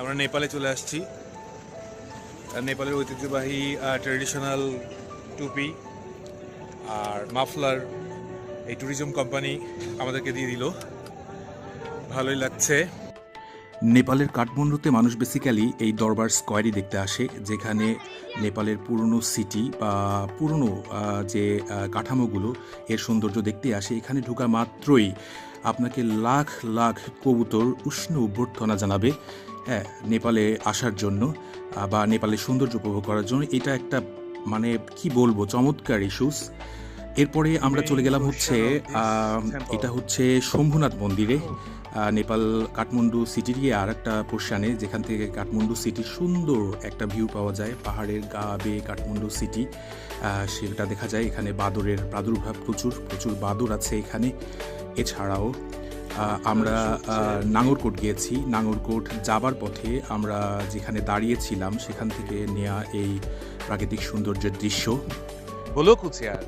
আমরা নেপালে চলে আসছি। নেপালের ঐতিহ্যবাহী ট্রেডিশনাল টুপি আর মাফলার এই ট্যুরিজম কোম্পানি আমাদেরকে দিয়ে দিল। ভালোই লাগছে। নেপালের কাঠমান্ডুতে মানুষ বেসিক্যালি এই দরবার স্কোয়ারই দেখতে আসে, যেখানে নেপালের পুরনো সিটি বা পুরনো যে কাঠামোগুলো, এর সৌন্দর্য দেখতে আসে। এখানে ঢোকা মাত্রই আপনাকে লাখ লাখ কবুতর উষ্ণ অভ্যর্থনা জানাবে। হ্যাঁ নেপালে আসার জন্য বা নেপালের সৌন্দর্য উপভোগ করার জন্য এটা একটা মানে কি বলব, চমৎকার ইস্যুস এরপরে আমরা চলে গেলাম হচ্ছে এটা হচ্ছে শম্ভুনাথ মন্দিরে নেপাল কাঠমান্ডু সিটিরই আর একটা পোর্শানে যেখান থেকে কাঠমান্ডু সিটির সুন্দর একটা ভিউ পাওয়া যায়, পাহাড়ের গা বেয়ে কাঠমান্ডু সিটি সেটা দেখা যায়। এখানে বাদরের প্রাদুর্ভাব প্রচুর প্রচুর বাদর আছে এখানে। এছাড়াও আমরা নাঙ্গরকোট গিয়েছি। নাঙ্গরকোট যাবার পথে আমরা যেখানে দাঁড়িয়েছিলাম সেখান থেকে নেওয়া এই প্রাকৃতিক সৌন্দর্যের দৃশ্য। বলো কুচি আর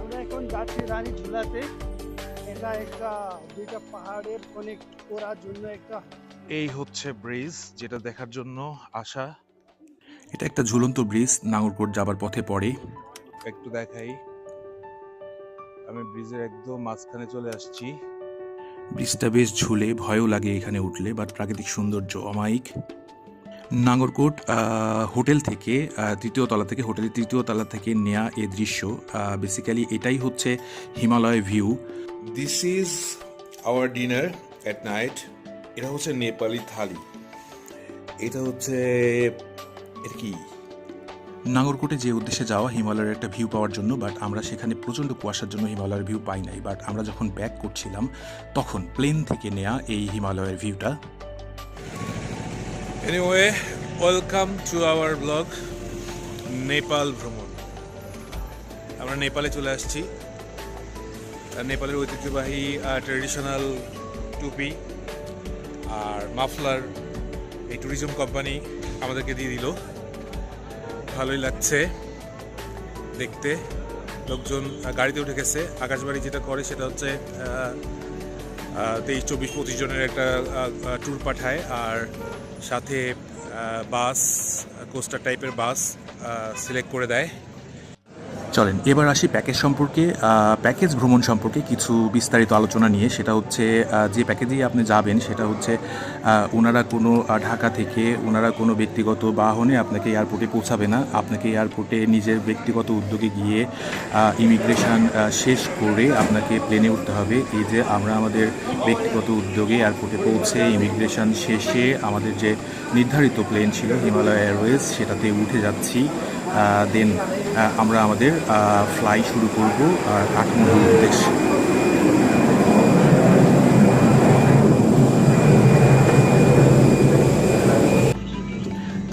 আমরা এখন যাচ্ছি রানী ঝুলাতে। এটা একটা দুইটা পাহাড়ের অনেক করার জন্য একটা এই হচ্ছে ব্রিজ যেটা দেখার জন্য আসা। এটা একটা ঝুলন্ত ব্রিজ নাঙ্গরকোট যাবার পথে পড়ে। একটু দেখাই। আমি ব্রিজের একদম মাঝখানে চলে আসছি। ব্রিজটা বেশ ঝুলে ভয়ও লাগে এখানে উঠলে বাট প্রাকৃতিক সৌন্দর্য অমায়িক। নাগরকোট হোটেল থেকে তৃতীয় তলা থেকে হোটেলের তৃতীয় তলা থেকে নেয়া এ দৃশ্য বেসিক্যালি এটাই হচ্ছে Himalaya view this is our dinner at night এটা হচ্ছে নেপালি থালি। এটা হচ্ছে এটা কি? নাগরকোটে যে উদ্দেশ্যে যাওয়া হিমালয়ের একটা ভিউ পাওয়ার জন্য বাট আমরা সেখানে প্রচণ্ড কুয়াশার জন্য হিমালয়ের ভিউ পাই নাই। বাট আমরা যখন ব্যাক করছিলাম, তখন প্লেন থেকে নেয়া এই হিমালয়ের ভিউটা anyway welcome to our blog Nepal ভ্রমণ আমরা নেপালে চলে আসছি। নেপালের ঐতিহ্যবাহী ট্রেডিশনাল টুপি আর মাফলার, এই ট্যুরিজম কোম্পানি আমাদেরকে দিয়ে দিল। ভালোই লাগছে দেখতে। লোকজন গাড়িতে উঠে গেছে। আকাশবাড়ি যেটা করে সেটা হচ্ছে তেইশ, চব্বিশ, পঁচিশ জনের একটা ট্যুর পাঠায়। আর সাথে বাস কোস্টার টাইপের বাস সিলেক্ট করে দেয়। চলেন, এবার আসি প্যাকেজ সম্পর্কে প্যাকেজ ভ্রমণ সম্পর্কে কিছু বিস্তারিত আলোচনা নিয়ে। সেটা হচ্ছে যে প্যাকেজেই আপনি যাবেন, সেটা হচ্ছে ওনারা কোনো ঢাকা থেকে ওনারা কোনো ব্যক্তিগত বাহনে আপনাকে এয়ারপোর্টে পৌঁছাবে না। আপনাকে এয়ারপোর্টে নিজের ব্যক্তিগত উদ্যোগে গিয়ে ইমিগ্রেশন শেষ করে আপনাকে প্লেনে উঠতে হবে। এই যে আমরা আমাদের ব্যক্তিগত উদ্যোগে এয়ারপোর্টে পৌঁছে ইমিগ্রেশন শেষে আমাদের যে নির্ধারিত প্লেন ছিল হিমালয় এয়ারওয়েজ সেটাতে উঠে যাচ্ছি। দেন আমরা আমাদের ফ্লাই শুরু করব কাঠমান্ডুর উদ্দেশ্যে।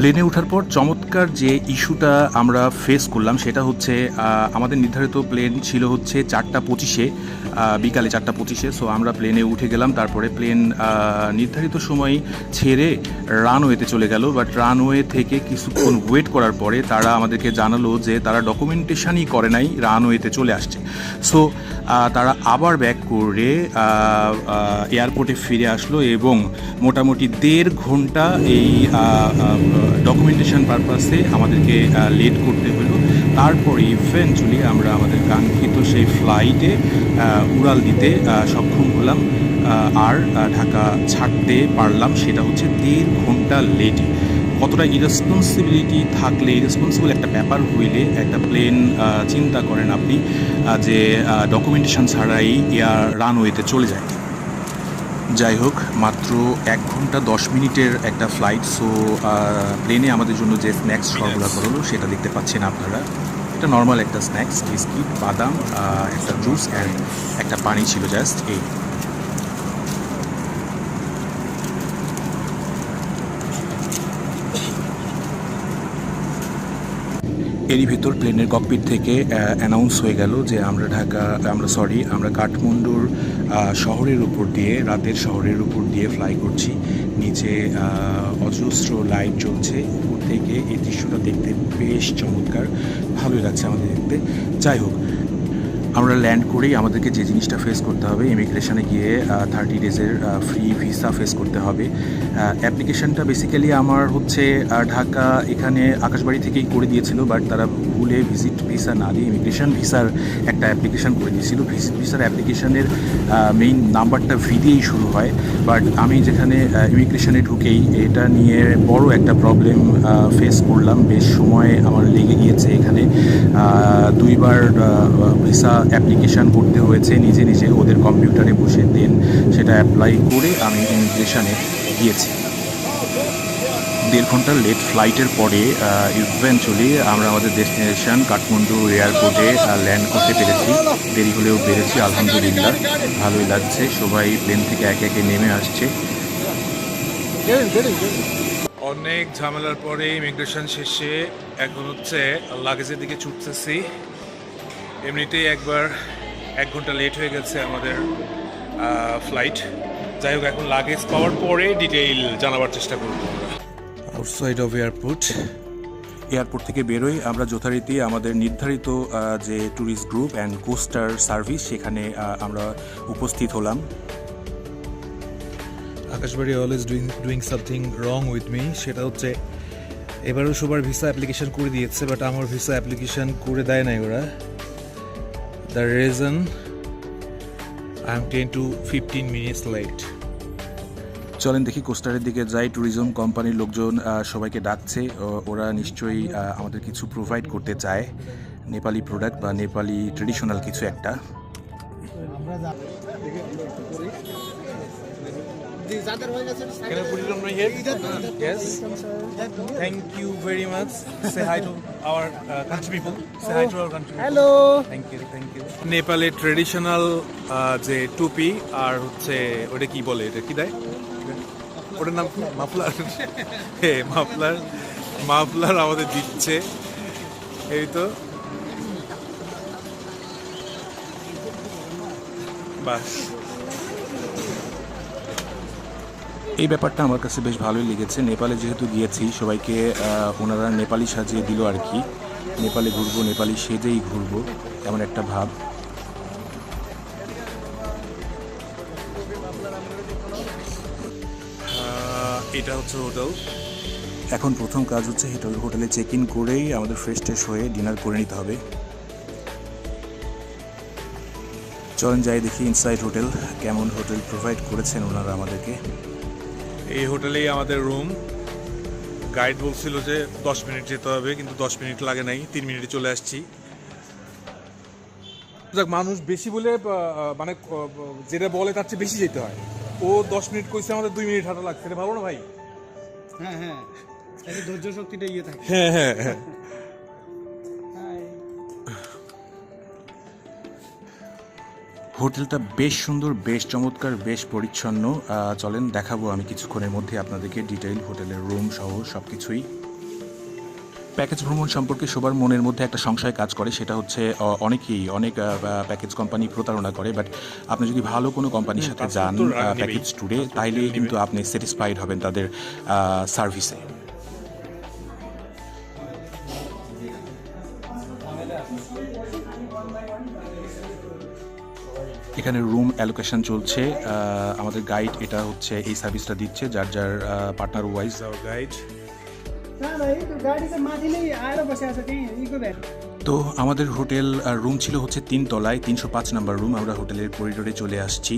প্লেনে ওঠার পর চমৎকার যে ইস্যুটা আমরা ফেস করলাম, সেটা হচ্ছে আমাদের নির্ধারিত প্লেন ছিল হচ্ছে চারটা পঁচিশে বিকালে চারটা পঁচিশে। সো আমরা প্লেনে উঠে গেলাম, তারপরে প্লেন নির্ধারিত সময় ছেড়ে রানওয়েতে চলে গেল। বাট রানওয়ে থেকে কিছুক্ষণ ওয়েট করার পরে তারা আমাদেরকে জানালো যে তারা ডকুমেন্টেশনই করে নাই রানওয়েতে চলে আসছে। সো তারা আবার ব্যাক করে এয়ারপোর্টে ফিরে আসলো এবং মোটামুটি দেড় ঘণ্টা এই ডকুমেন্টেশন পারপাসে আমাদেরকে লেট করতে হলো। তারপরে ইভেন্চুয়ালি আমরা আমাদের কাঙ্ক্ষিত সেই ফ্লাইটে উড়াল দিতে সক্ষম হলাম। আর ঢাকা ছাড়তে পারলাম। সেটা হচ্ছে দেড় ঘণ্টা লেটে। কতটা ইরেসপন্সিবিলিটি থাকলে ইরেসপন্সিবল একটা ব্যাপার হইলে একটা প্লেন চিন্তা করেন আপনি যে ডকুমেন্টেশন ছাড়াই এয়ার রানওয়েতে চলে যায়। যাই হোক মাত্র এক ঘণ্টা দশ মিনিটের একটা ফ্লাইট সো প্লেনে আমাদের জন্য যে স্ন্যাক্স সরবরাহ করল হলো সেটা দেখতে পাচ্ছেন আপনারা। এটা নর্মাল একটা স্ন্যাক্স বিস্কিট বাদাম একটা জুস অ্যান্ড একটা পানি ছিল জাস্ট এই। এরই ভিতর প্লেনের ককপিট থেকে অ্যানাউন্স হয়ে গেল যে আমরা ঢাকা, আমরা সরি আমরা কাঠমান্ডুর শহরের উপর দিয়ে, রাতের শহরের উপর দিয়ে ফ্লাই করছি। নিচে অজস্র লাইট জ্বলছে। উপর থেকে এই দৃশ্যটা দেখতে বেশ চমৎকার। ভালোই লাগছে আমাদের দেখতে। যাই হোক আমরা ল্যান্ড করেই আমাদেরকে যে জিনিসটা ফেস করতে হবে ইমিগ্রেশনে গিয়ে থার্টি ডেজের ফ্রি ভিসা ফেস করতে হবে। অ্যাপ্লিকেশনটা বেসিক্যালি আমার হচ্ছে ঢাকা এখানে আকাশবাড়ি থেকেই করে দিয়েছিল বাট তারা ভুলে ভিজিট ভিসা না দিয়ে ইমিগ্রেশন ভিসার একটা অ্যাপ্লিকেশন করে দিয়েছিল। ভিজিট ভিসার অ্যাপ্লিকেশনের মেইন নাম্বারটা ভি দিয়েই শুরু হয়। বাট আমি যেখানে ইমিগ্রেশনে ঢুকেই এটা নিয়ে বড় একটা প্রবলেম ফেস করলাম। বেশ সময় আমার লেগে গিয়েছে এখানে। দুইবার ভিসা অ্যাপ্লিকেশন করতে হয়েছে, নিজে নিজে ওদের কম্পিউটারে বসে দেন সেটা অ্যাপ্লাই করে আমি ইমিগ্রেশনে গিয়েছি। দেড় ঘণ্টার লেট ফ্লাইটের পরে ইভেন্চুয়ালি আমরা আমাদের ডেস্টিনেশন কাঠমান্ডু এয়ারপোর্টে ল্যান্ড করতে পেরেছি। দেরি হলেও পেরেছি আলহামদুলিল্লাহ। ভালোই লাগছে, সবাই প্লেন থেকে একে একে নেমে আসছে। অনেক ঝামেলার পরে ইমিগ্রেশন শেষে এখন হচ্ছে লাগেজের দিকে ছুটতেছি। এমনিতেই একবার এক ঘণ্টা লেট হয়ে গেছে আমাদের ফ্লাইট যাই হোক এখন লাগেজ পাওয়ার পরে ডিটেইল জানাবার চেষ্টা করব আউটসাইড অফ এয়ারপোর্ট এয়ারপোর্ট থেকে বেরোই। আমরা যথারীতি আমাদের নির্ধারিত যে tourist group and coaster service সেখানে আমরা উপস্থিত হলাম। Akashbari always doing doing something wrong with me সেটা হচ্ছে এবারও সবার ভিসা অ্যাপ্লিকেশন করে দিয়েছে বাট আমার ভিসা অ্যাপ্লিকেশন করে দেয় নাই ওরা। The reason I am ten to fifteen late. চলেন দেখি কোস্টারের দিকে যাই। ট্যুরিজম কোম্পানির লোকজন সবাইকে ডাকছে। ওরা নিশ্চয়ই আমাদের কিছু প্রোভাইড করতে চায়। নেপালি প্রোডাক্ট বা নেপালি ট্রেডিশনাল কিছু একটা। Can I put it on my head? Yes. Thank you very much. Say hi to our uh, country people. Say hi to our country people. Hello thank you thank you নেপালে traditional যে টুপি আর হচ্ছে ওটা কি বলে এটা কি দেয় ওটার নাম মাফলার হে মাফলার মাফলার আমাদের দিচ্ছে এই তো বাস এই ব্যাপারটা আমার কাছে বেশ ভালোই লেগেছে। নেপালে যেহেতু গিয়েছি সবাইকে ওনারা নেপালি সাজিয়ে দিল আর কি। নেপালে ঘুরবো নেপালি সেজেই ঘুরবো এমন একটা ভাব। এটা হচ্ছে হোটেল। এখন প্রথম কাজ হচ্ছে হোটেল হোটেলে চেক ইন করেই আমাদের ফ্রেশ ট্রেশ হয়ে ডিনার করে নিতে হবে। চলেন যাই দেখি ইনসাইড হোটেল কেমন হোটেল প্রোভাইড করেছেন ওনারা আমাদেরকে। এই হোটেলেই আমাদের রুম। গাইড বলছিল যে দশ মিনিট যেতে হবে কিন্তু দশ মিনিট লাগে নাই তিন মিনিটে চলে আসছি। যাক মানুষ বেশি বলে মানে যেটা বলে তার চেয়ে বেশি যেতে হয়। ও দশ মিনিট কইছে আমাদের দুই মিনিট হাঁটা লাগছে। ভালো না ভাই? হ্যাঁ হ্যাঁ। এই ধৈর্য শক্তিটা ইয়ে থাকে। হ্যাঁ হ্যাঁ। হোটেলটা বেশ সুন্দর বেশ চমৎকার বেশ পরিচ্ছন্ন। চলেন দেখাবো আমি কিছুক্ষণের মধ্যে আপনাদেরকে ডিটেইল হোটেলের রুম সহ সব কিছুই প্যাকেজ ভ্রমণ সম্পর্কে সবার মনের মধ্যে একটা সংশয় কাজ করে সেটা হচ্ছে অনেকেই অনেক প্যাকেজ কোম্পানি প্রতারণা করে বাট আপনি যদি ভালো কোনো কোম্পানির সাথে যান। প্যাকেজ ট্যুরে তাইলে কিন্তু আপনি স্যাটিসফাইড হবেন তাদের সার্ভিসে এখানে রুম অ্যালোকেশন চলছে। আমাদের গাইড এটা হচ্ছে এই সার্ভিসটা দিচ্ছে যার যার পার্টনার ওয়াইজ গাইড তো আমাদের হোটেল রুম ছিল হচ্ছে তিন তলায় তিনশো পাঁচ নাম্বার রুম আমরা হোটেলের করিডোরে চলে আসছি।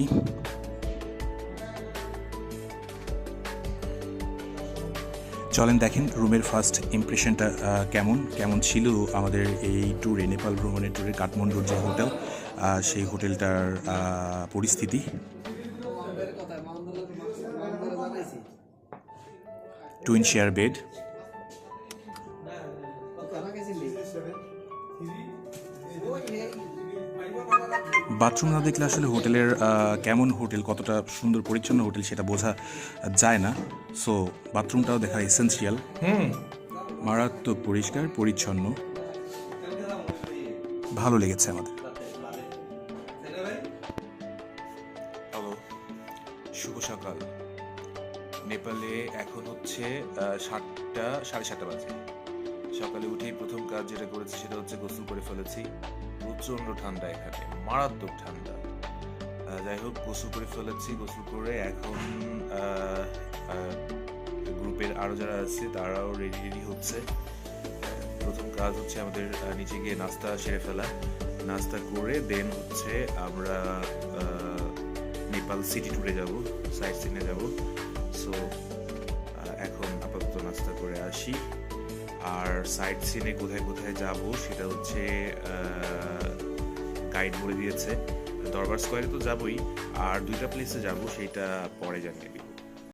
চলেন দেখেন রুমের ফার্স্ট ইমপ্রেশনটা কেমন কেমন ছিল আমাদের এই ট্যুরে নেপাল ভ্রমণের ট্যুরে কাঠমান্ডুর যে হোটেল সেই হোটেলটার পরিস্থিতি। টুইন শেয়ার বেড বাথরুম না দেখলে আসলে হোটেলের কেমন হোটেল কতটা সুন্দর পরিচ্ছন্ন হোটেল সেটা বোঝা যায় না। সো বাথরুমটাও দেখা এসেন্সিয়াল মারাত্মক পরিষ্কার পরিচ্ছন্ন। ভালো লেগেছে আমাদের। সাতটা, সাড়ে সাতটা বাজে। সকালে উঠেই প্রথম কাজ যেটা করেছি সেটা হচ্ছে গোসল করে ফেলেছি। প্রচণ্ড ঠান্ডা এখানে, মারাত্মক ঠান্ডা। যাই হোক, গোসল করে ফেলেছি, গোসল করে এখন গ্রুপের আরও যারা আছে, তারাও রেডি রেডি হচ্ছে। প্রথম কাজ হচ্ছে আমাদের নিচে গিয়ে নাস্তা সেরে ফেলা। নাস্তা করে দেন হচ্ছে আমরা নেপাল সিটি ট্যুরে যাব, সাইট সিনে যাব। সো এখন আপাতত নাস্তা করে আসি। আর সাইড সিনে কোথায় কোথায় যাব সেটা হচ্ছে গাইড বলে দিয়েছে। দরবার স্কোয়ারে তো যাবই। আর দুইটা প্লেসে যাব, সেটা পরে জানিয়ে দিব।